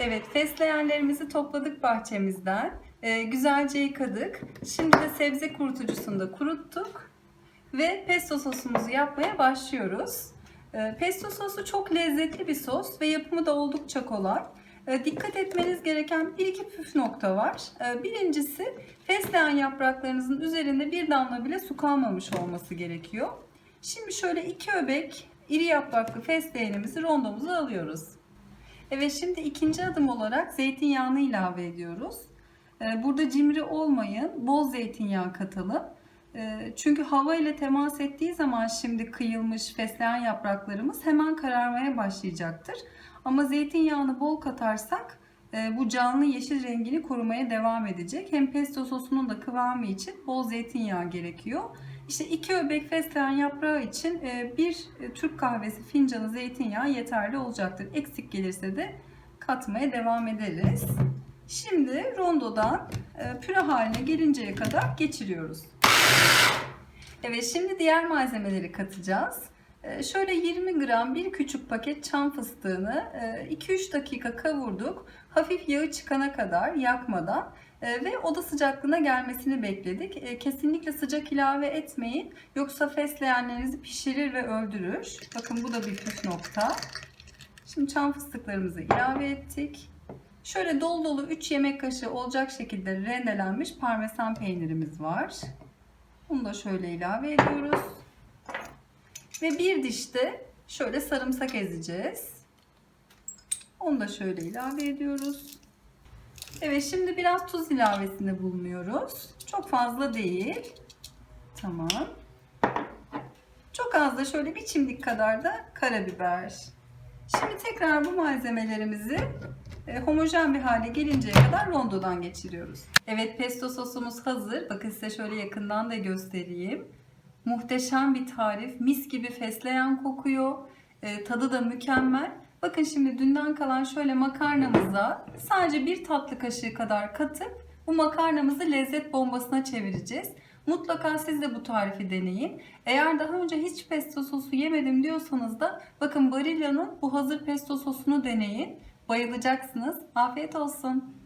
Evet, fesleğenlerimizi topladık bahçemizden. Ee, güzelce yıkadık. Şimdi de sebze kurutucusunda kuruttuk. Ve pesto sosumuzu yapmaya başlıyoruz. Ee, pesto sosu çok lezzetli bir sos ve yapımı da oldukça kolay. Ee, dikkat etmeniz gereken bir iki püf nokta var. Ee, birincisi fesleğen yapraklarınızın üzerinde bir damla bile su kalmamış olması gerekiyor. Şimdi şöyle iki öbek iri yapraklı fesleğenimizi rondomuza alıyoruz. Evet şimdi ikinci adım olarak zeytinyağını ilave ediyoruz. Ee, Burada cimri olmayın, bol zeytinyağı katalım. Ee, Çünkü hava ile temas ettiği zaman şimdi kıyılmış fesleğen yapraklarımız hemen kararmaya başlayacaktır. Ama zeytinyağını bol katarsak e, bu canlı yeşil rengini korumaya devam edecek. Hem pesto sosunun da kıvamı için bol zeytinyağı gerekiyor. İşte iki öbek fesleğen yaprağı için e, bir e, Türk kahvesi fincanı zeytinyağı yeterli olacaktır. Eksik gelirse de katmaya devam ederiz. Şimdi rondodan e, püre haline gelinceye kadar geçiriyoruz. Evet şimdi diğer malzemeleri katacağız. E, Şöyle 20 gram bir küçük paket çam fıstığını e, 2-3 dakika kavurduk. Hafif yağı çıkana kadar yakmadan e, ve oda sıcaklığına gelmesini bekledik. E, Kesinlikle sıcak ilave etmeyin. Yoksa fesleğenlerinizi pişirir ve öldürür. Bakın bu da bir püf nokta. Şimdi çam fıstıklarımızı ilave ettik. Şöyle dolu dolu 3 yemek kaşığı olacak şekilde rendelenmiş parmesan peynirimiz var. Bunu da şöyle ilave ediyoruz. Ve bir dişte şöyle sarımsak ezeceğiz. Onu da şöyle ilave ediyoruz. Evet şimdi biraz tuz ilavesinde bulunuyoruz. Çok fazla değil. Tamam. Çok az da şöyle bir çimdik kadar da karabiber. Şimdi tekrar bu malzemelerimizi e, homojen bir hale gelinceye kadar rondodan geçiriyoruz. Evet pesto sosumuz hazır. Bakın size şöyle yakından da göstereyim. Muhteşem bir tarif. Mis gibi fesleğen kokuyor. E, tadı da mükemmel. Bakın şimdi dünden kalan şöyle makarnamıza sadece bir tatlı kaşığı kadar katıp bu makarnamızı lezzet bombasına çevireceğiz. Mutlaka siz de bu tarifi deneyin. Eğer daha önce hiç pesto sosu yemedim diyorsanız da bakın Barilla'nın bu hazır pesto sosunu deneyin. Bayılacaksınız. Afiyet olsun.